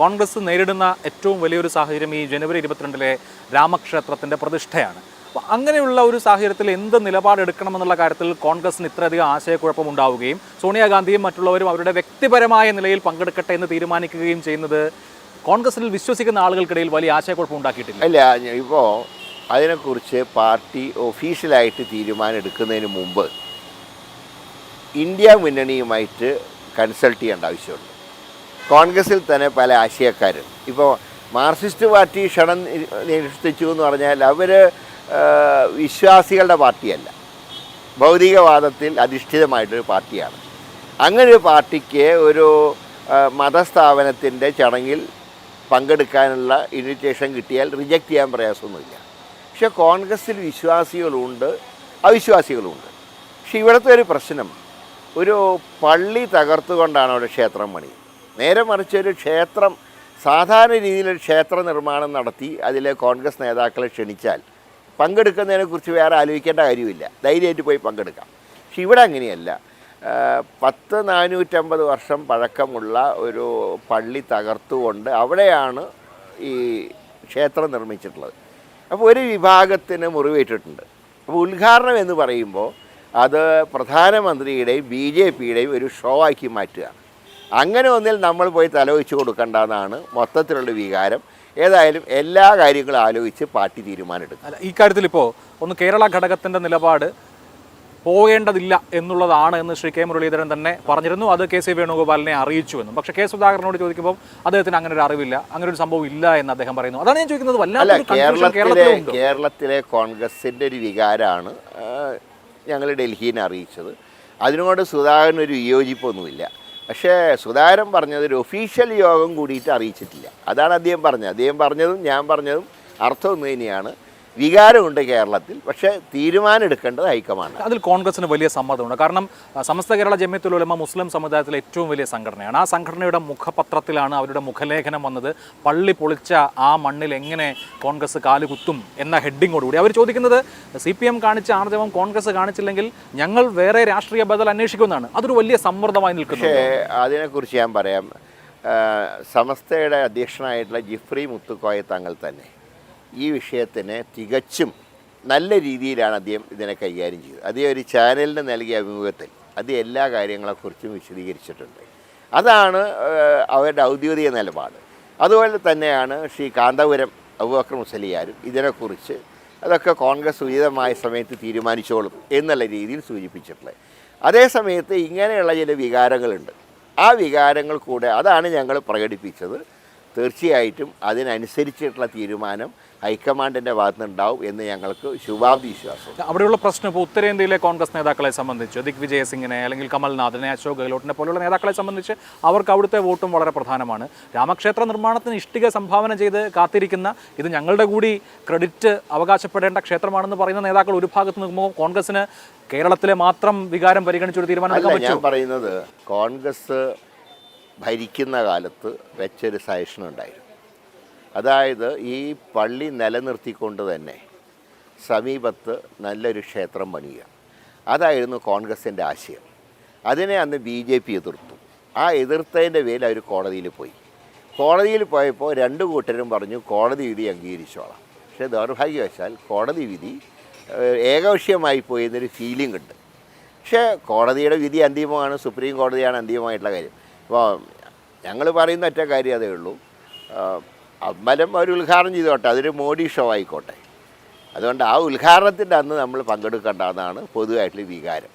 കോൺഗ്രസ് നേരിടുന്ന ഏറ്റവും വലിയൊരു സാഹചര്യം ഈ ജനുവരി ഇരുപത്തിരണ്ടിലെ രാമക്ഷേത്രത്തിന്റെ പ്രതിഷ്ഠയാണ്. അപ്പോൾ അങ്ങനെയുള്ള ഒരു സാഹചര്യത്തിൽ എന്ത് നിലപാടെടുക്കണമെന്നുള്ള കാര്യത്തിൽ കോൺഗ്രസിന് ഇത്രയധികം ആശയക്കുഴപ്പം ഉണ്ടാവുകയും സോണിയാഗാന്ധിയും മറ്റുള്ളവരും അവരുടെ വ്യക്തിപരമായ നിലയിൽ പങ്കെടുക്കട്ടെ എന്ന് തീരുമാനിക്കുകയും ചെയ്യുന്നത് കോൺഗ്രസിൽ വിശ്വസിക്കുന്ന ആളുകൾക്കിടയിൽ വലിയ ആശയക്കുഴപ്പം ഉണ്ടാക്കിയിട്ടില്ല. അല്ല ഇപ്പോൾ അതിനെക്കുറിച്ച് പാർട്ടി ഒഫീഷ്യലായിട്ട് തീരുമാനം എടുക്കുന്നതിന് മുമ്പ് ഇന്ത്യ മുന്നണിയുമായിട്ട് കൺസൾട്ട് ചെയ്യേണ്ട ആവശ്യമുണ്ട്. കോൺഗ്രസിൽ തന്നെ പല ആശയക്കാരും. ഇപ്പോൾ മാർക്സിസ്റ്റ് പാർട്ടി ക്ഷണം നിഷ്ഠിച്ചു എന്ന് പറഞ്ഞാൽ അവർ വിശ്വാസികളുടെ പാർട്ടിയല്ല. ഭൗതികവാദത്തിൽ അധിഷ്ഠിതമായിട്ടൊരു പാർട്ടിയാണ്. അങ്ങനെ ഒരു പാർട്ടിക്ക് ഒരു മതസ്ഥാപനത്തിന്റെ ചടങ്ങിൽ പങ്കെടുക്കാനുള്ള ഇൻവിറ്റേഷൻ കിട്ടിയാൽ റിജക്റ്റ് ചെയ്യാൻ പ്രയാസമൊന്നുമില്ല. പക്ഷേ കോൺഗ്രസ്സിൽ വിശ്വാസികളുണ്ട് അവിശ്വാസികളുമുണ്ട് പക്ഷേ ഇവിടുത്തെ ഒരു പ്രശ്നം ഒരു പള്ളി തകർത്തുകൊണ്ടാണ് അവിടെ ക്ഷേത്രം പണി നേരെ മറിച്ച് ഒരു ക്ഷേത്രം സാധാരണ രീതിയിലൊരു ക്ഷേത്ര നിർമ്മാണം നടത്തി അതിലെ കോൺഗ്രസ് നേതാക്കളെ ക്ഷണിച്ചാൽ പങ്കെടുക്കുന്നതിനെക്കുറിച്ച് വേറെ ആലോചിക്കേണ്ട കാര്യമില്ല. ധൈര്യമായിട്ട് പോയി പങ്കെടുക്കാം. പക്ഷെ ഇവിടെ അങ്ങനെയല്ല. പത്ത് നാനൂറ്റമ്പത് വർഷം പഴക്കമുള്ള ഒരു പള്ളി തകർത്തുകൊണ്ട് അവിടെയാണ് ഈ ക്ഷേത്രം നിർമ്മിച്ചിട്ടുള്ളത്. അപ്പോൾ ഒരു വിഭാഗത്തിന് മുറിവേറ്റിട്ടുണ്ട്. അപ്പോൾ ഉദ്ഘാടനം എന്ന് പറയുമ്പോൾ അത് പ്രധാനമന്ത്രിയുടെയും ബി ജെ പിയുടെയും ഒരു ഷോ ആക്കി മാറ്റുകയാണ് അങ്ങനെ ഒന്നിൽ നമ്മൾ പോയി തലവെച്ച് കൊടുക്കേണ്ടതാണ് മൊത്തത്തിലുള്ള വികാരം. ഏതായാലും എല്ലാ കാര്യങ്ങളും ആലോചിച്ച് പാർട്ടി തീരുമാനമെടുക്കും. അല്ല ഈ കാര്യത്തിൽ ഇപ്പോൾ ഒന്ന് കേരള ഘടകത്തിന്റെ നിലപാട് പോകേണ്ടതില്ല എന്നുള്ളതാണ് എന്ന് ശ്രീ കെ മുരളീധരൻ തന്നെ പറഞ്ഞിരുന്നു. അത് കെ സി വേണുഗോപാലിനെ അറിയിച്ചു എന്നും പക്ഷേ കെ സുധാകരനോട് ചോദിക്കുമ്പോൾ അദ്ദേഹത്തിന് അങ്ങനെ ഒരു അറിവില്ല അങ്ങനെ ഒരു സംഭവം ഇല്ല എന്ന് അദ്ദേഹം പറയുന്നു. അതാണ് ഞാൻ ചോദിക്കുന്നത്. കേരളത്തിലെ കേരളത്തിലെ കോൺഗ്രസിന്റെ ഒരു വികാരമാണ് ഞങ്ങൾ ഡൽഹിയിൽ അറിയിച്ചത്. അതിനോട് സുധാകരൻ ഒരു വിയോജിപ്പൊന്നുമില്ല. പക്ഷേ സുധാകരൻ പറഞ്ഞത് ഒരു ഒഫീഷ്യൽ യോഗം കൂടിയിട്ട് അറിയിച്ചിട്ടില്ല. അതാണ് അദ്ദേഹം പറഞ്ഞത്. അദ്ദേഹം പറഞ്ഞതും ഞാൻ പറഞ്ഞതും അർത്ഥം ഒന്ന് തന്നെയാണ് വികാരമുണ്ട് കേരളത്തിൽ പക്ഷേ തീരുമാനം എടുക്കേണ്ടത് ഹൈക്കമാൻഡ് അതിൽ കോൺഗ്രസിന് വലിയ സമ്മതമുണ്ട്. കാരണം സമസ്ത കേരള ജമ്യത്തുൽ ഉലമ മുസ്ലിം സമുദായത്തിലെ ഏറ്റവും വലിയ സംഘടനയാണ്. ആ സംഘടനയുടെ മുഖപത്രത്തിലാണ് അവരുടെ മുഖലേഖനം വന്നത്. പള്ളി പൊളിച്ച ആ മണ്ണിൽ എങ്ങനെ കോൺഗ്രസ് കാലുകുത്തും എന്ന ഹെഡിങ്ങോടുകൂടി. അവർ ചോദിക്കുന്നത് സി പി എം കാണിച്ച ആർജവം കോൺഗ്രസ് കാണിച്ചില്ലെങ്കിൽ ഞങ്ങൾ വേറെ രാഷ്ട്രീയ ബദൽ അന്വേഷിക്കുമെന്നാണ്. അതൊരു വലിയ സമ്മർദ്ദമായി നിൽക്കുന്നു അതിനെക്കുറിച്ച് ഞാൻ പറയാം. സമസ്തയുടെ അധ്യക്ഷനായിട്ടുള്ള ജിഫ്രി മുത്തുക്കോയ തങ്ങൾ തന്നെ ഈ വിഷയത്തിന് തികച്ചും നല്ല രീതിയിലാണ് അദ്ദേഹം ഇതിനെ കൈകാര്യം ചെയ്തത്. അദ്ദേഹം ഒരു ചാനലിന് നൽകിയ അഭിമുഖത്തിൽ അത് എല്ലാ കാര്യങ്ങളെക്കുറിച്ചും വിശദീകരിച്ചിട്ടുണ്ട്. അതാണ് അവരുടെ ഔദ്യോഗിക നിലപാട്. അതുപോലെ തന്നെയാണ് ശ്രീ കാന്തപുരം അബുബക്കർ മുസലിയാരും ഇതിനെക്കുറിച്ച് അതൊക്കെ കോൺഗ്രസ് ഉചിതമായ സമയത്ത് തീരുമാനിച്ചോളും എന്നുള്ള രീതിയിൽ സൂചിപ്പിച്ചിട്ടുള്ളത്. അതേ സമയത്ത് ഇങ്ങനെയുള്ള ചില വികാരങ്ങളുണ്ട്. ആ വികാരങ്ങൾ കൂടെ അതാണ് ഞങ്ങൾ പ്രകടിപ്പിച്ചത്. തീർച്ചയായിട്ടും അതിനനുസരിച്ചിട്ടുള്ള തീരുമാനം ഹൈക്കമാൻഡിന്റെ ഭാഗത്തുനിന്നുണ്ടാവും എന്ന് ഞങ്ങൾക്ക് ശുഭാപ്തി വിശ്വാസം. അവിടെയുള്ള പ്രശ്നം ഇപ്പോൾ ഉത്തരേന്ത്യയിലെ കോൺഗ്രസ് നേതാക്കളെ സംബന്ധിച്ച് ദിഗ് സിംഗിനെ അല്ലെങ്കിൽ കമൽനാഥിനെ അശോക് ഗെഹ്ലോട്ടിനെ പോലുള്ള നേതാക്കളെ സംബന്ധിച്ച് അവർക്ക് അവിടുത്തെ വോട്ടും വളരെ പ്രധാനമാണ്. രാമക്ഷേത്ര നിർമ്മാണത്തിന് ഇഷ്ടിക സംഭാവന ചെയ്ത് കാത്തിരിക്കുന്ന ഇത് ഞങ്ങളുടെ കൂടി ക്രെഡിറ്റ് അവകാശപ്പെടേണ്ട ക്ഷേത്രമാണെന്ന് പറയുന്ന നേതാക്കൾ ഒരു ഭാഗത്ത് നിൽക്കുമ്പോൾ കോൺഗ്രസിന് കേരളത്തിലെ മാത്രം വികാരം പരിഗണിച്ചൊരു തീരുമാനം ഞാൻ പറയുന്നത് കോൺഗ്രസ് ഭരിക്കുന്ന കാലത്ത് വെച്ചൊരു സജഷൻ ഉണ്ടായിരുന്നു അതായത് ഈ പള്ളി നിലനിർത്തിക്കൊണ്ട് തന്നെ സമീപത്ത് നല്ലൊരു ക്ഷേത്രം പണിയുക. അതായിരുന്നു കോൺഗ്രസിന്റെ ആശയം. അതിനെ അന്ന് ബി ജെ പി എതിർത്തു. ആ എതിർത്തതിന്റെ പേരിൽ അവർ കോടതിയിൽ പോയി. കോടതിയിൽ പോയപ്പോൾ രണ്ട് കൂട്ടരും പറഞ്ഞു കോടതി വിധി അംഗീകരിച്ചോളാം. പക്ഷേ ദൗർഭാഗ്യവശാൽ കോടതി വിധി ഏകപക്ഷീയമായി പോയി എന്നൊരു ഫീലിംഗ് ഉണ്ട്. പക്ഷേ കോടതിയുടെ വിധി അന്തിമമാണ് സുപ്രീം കോടതിയാണ് അന്തിമമായിട്ടുള്ള കാര്യം. അപ്പോൾ ഞങ്ങൾ പറയുന്ന ഒറ്റ കാര്യം അതേ ഉള്ളൂ. അമ്പലം അവർ ഉദ്ഘാടനം ചെയ്തോട്ടെ അതൊരു മോഡി ഷോ ആയിക്കോട്ടെ. അതുകൊണ്ട് ആ ഉദ്ഘാടനത്തിന്റെ അന്ന് നമ്മൾ പങ്കെടുക്കേണ്ടതാണ് പൊതുവായിട്ടുള്ള വികാരം.